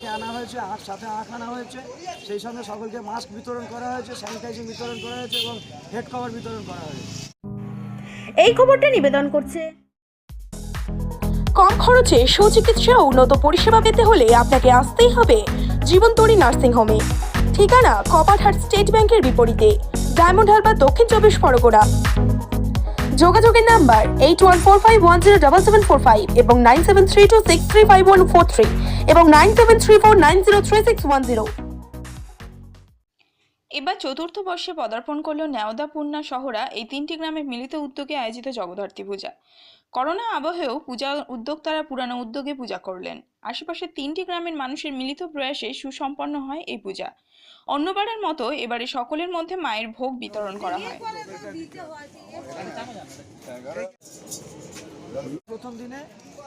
আনা হয়েছে সাথে আখ আনা হয়েছে। সেই সঙ্গে সকলকে মাস্ক বিতরণ করা হয়েছে স্যানিটাইজিং বিতরণ করা হয়েছে এবং হেড কভার বিতরণ করা হয়েছে। এই খবরটা নিবেদন করছে। কম খরচে সুচিকিৎসা উন্নত পরিষেবা পেতে হলে আপনাকে আসতেই হবে জীবনতরী নার্সিং হোমে। ঠিকানা কপারহাট স্টেট ব্যাংকের বিপরীতে, ডায়মন্ড হারবার দক্ষিণ চব্বিশ পরগনা। যোগাযোগের number eight one four five one zero double seven four five এবং nine seven three two six three five one four three এবং nine seven three four nine zero three six one zero. এবার চতুর্থ বর্ষে পদার্পণ করল নেওদা পূর্ণা শহরা, এই তিনটি গ্রামের মিলিত উদ্যোগে আয়োজিত জগদ্ধাত্রী পূজা। করোনা আবহেও পূজা উদ্যোক্তারা পুরানো উদ্যোগে পূজা করলেন। আশেপাশের তিনটি গ্রামের মানুষের মিলিত প্রয়াসে সুসম্পন্ন হয় এই পূজা। অন্যবারের মতো এবারে সকলের মধ্যে মায়ের ভোগ বিতরণ করা হয়। প্রথম দিনে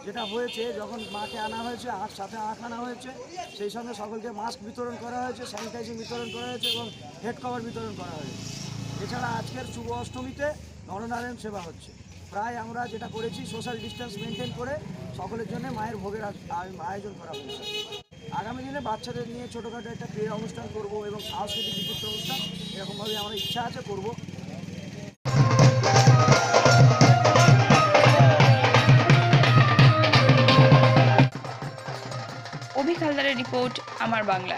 যেটা হয়েছে, যখন মাকে আনা হয়েছে আখ সাথে আখ আনা হয়েছে, সেই সঙ্গে সকলকে মাস্ক বিতরণ করা হয়েছে, স্যানিটাইজিং বিতরণ করা হয়েছে এবং হেড কভার বিতরণ করা হয়েছে। এছাড়া আজকের শুভ অষ্টমীতে নরনারায়ণ সেবা হচ্ছে। প্রায় আমরা যেটা করেছি সোশ্যাল ডিস্টেন্স মেনটেন করে সকলের জন্য মায়ের ভোগের আয়োজন করা হয়েছে। আগামী দিনে বাচ্চাদের নিয়ে ছোটোখাটো একটা ক্রীড়া অনুষ্ঠান করব এবং সাংস্কৃতিক বিচিত্র অনুষ্ঠান এরকমভাবে আমার ইচ্ছা আছে করব। অভিক রিপোর্ট আমার বাংলা।